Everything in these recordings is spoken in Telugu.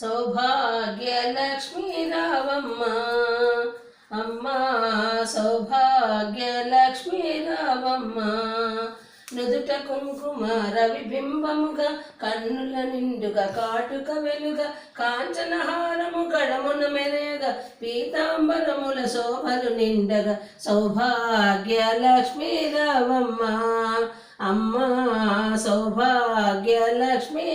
సౌభాగ్యలక్ష్మీ రావమ్మ అమ్మ సౌభాగ్యలక్ష్మీ రావమ్మ నుదుట కుంకుమ రవిబింబముగా కన్నుల నిండుగా కాటుక వెలుగ కాంచనహారము గడమున మెరగ పీతాంబరముల శోభలు నిండగా సౌభాగ్య లక్ష్మీ రావమ్మ అమ్మా సౌభాగ్య లక్ష్మీ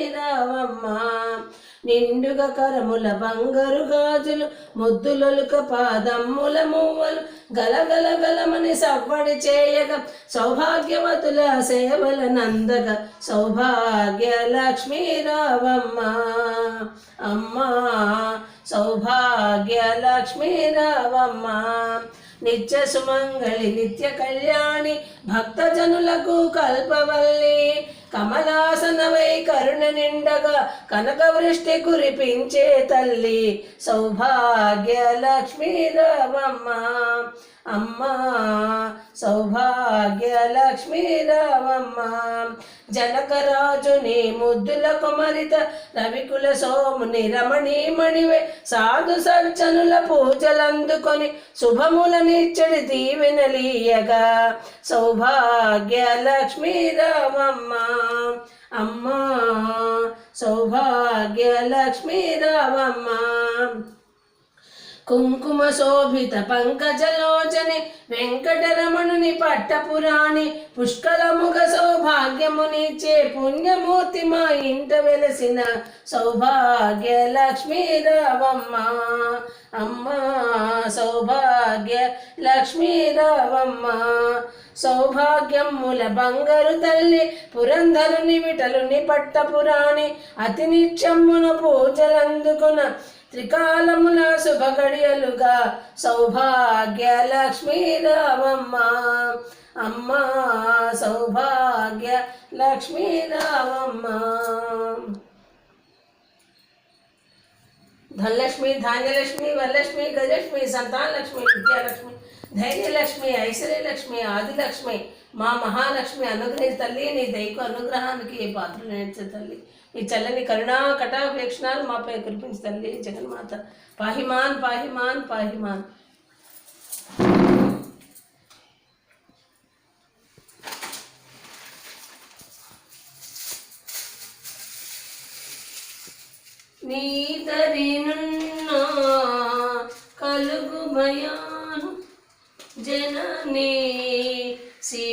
నిండుగా కరముల బంగారు గాజులు ముద్దులొలుక పాదమ్ముల మువ్వలు గలగల గలమని సవ్వడి చేయగ సౌభాగ్యవతుల సేవల నందగ సౌభాగ్య లక్ష్మీ రావమ్మ. అమ్మా సౌభాగ్య లక్ష్మీ రావమ్మ. నిత్య సుమంగళి నిత్య కళ్యాణి భక్తజనులకు కల్పవల్లి కమలాసనవై కరుణ నిండగా కనక వృష్టి కురిపించే తల్లి సౌభాగ్య లక్ష్మీ అమ్మా సౌభాగ్య లక్ష్మీ రావమ్మ జనకరాజుని ముద్దుల కుమరిత రవికుల సోముని రమణీమణివే సాధు సర్జనుల పూజలందుకొని శుభములనిచ్చడి దీవెనలీయగా సౌభాగ్య లక్ష్మీ రామమ్మ. అమ్మా సౌభాగ్య లక్ష్మీ రామమ్మ కుంకుమ శోభిత పంకజలోచని వెంకటరమణుని పట్టపురాణి పుష్కలముగ సౌభాగ్యమునిచ్చే పుణ్యమూర్తి మా ఇంట వెలసిన సౌభాగ్య లక్ష్మీ రావమ్మ అమ్మా సౌభాగ్య లక్ష్మీ రావమ్మ సౌభాగ్యముల బంగారు తల్లి పురంధరుని విటలుని పట్టపురాణి అతి నిత్యమ్మున పూజలందుకున త్రికాలముల శుభగడియలుగా సౌభాగ్య లక్ష్మీ రామమ్మ అమ్మా సౌభాగ్య లక్ష్మీ రామమ్మ ధనలక్ష్మి ధాన్యలక్ష్మి వరలక్ష్మి గజలక్ష్మి సంతానలక్ష్మి విద్యాలక్ష్మి ధైర్యలక్ష్మి ఐశ్వర్యలక్ష్మి ఆదిలక్ష్మి మా మహాలక్ష్మి అనుగ్రహి తల్లి నీ దైవ అనుగ్రహానికి పాత్ర నేర్చే తల్లి? ఈ చల్లని కరుణా కటాపేక్షణాలు మాపై కురిపించు తల్లి జగన్మాత. పాహిమాన్ పాహిమాన్ పాహిమాన్. నీ తరి కలుగు భయాను జననీ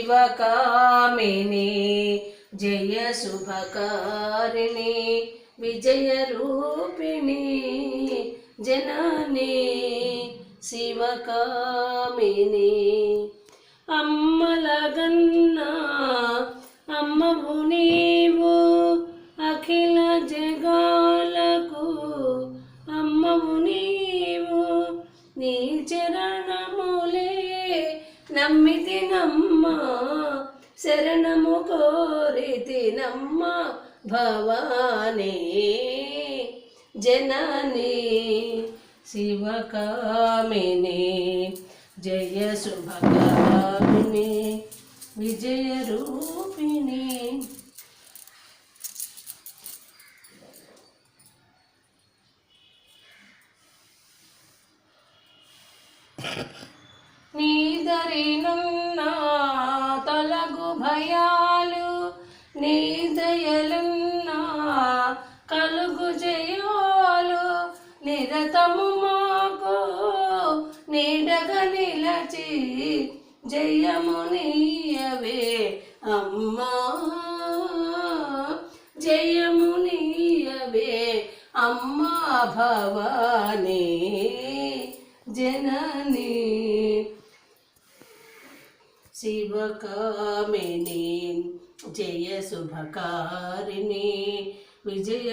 శివకామిని జయ శుభకారిణి విజయ రూపిణి జననీ శివకామిని. అమ్మలగన్నా అమ్మవు నీవు అఖిల జగాలకు అమ్మవు నీవు నీ చరణ నమ్మితి నమ్మ శరణము కోరితి నమ్మ భవానీ. జనని శివకామిని జయ శుభకామిని విజయ రూపిణి. నీదరినున్నా తొలగు భయాలు నీ దయలున్నా కలుగు జయాలు. నిరతము మాకు నీడగ నిలచి జయము నీయవే అమ్మా. జయము నీయవే అమ్మా భవానీ జననీ. శివకామిని జయ శుభకారిణి విజయ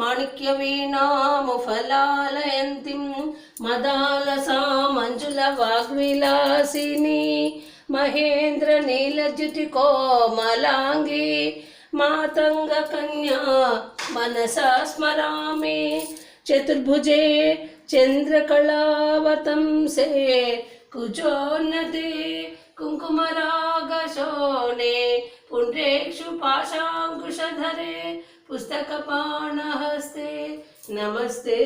మాణిక్యవీణాము ఫలాలయంతిం మదాలసా మంజుల వాగ్విలాసిని మహేంద్ర నీలజ్యుతి కోమలాంగి. మాతంగ కన్యా మనసా స్మరామి. చతుర్భుజే చంద్రకళావతంసే కుజోన్నతే కుంకుమరాగశోణే పుండ్రేక్షు పాశాంకుశధరే. पुस्तकपाणहस्ते। नमस्ते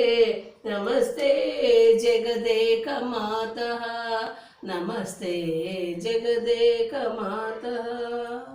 नमस्ते जगदेकमातः। नमस्ते जगदेकमातः।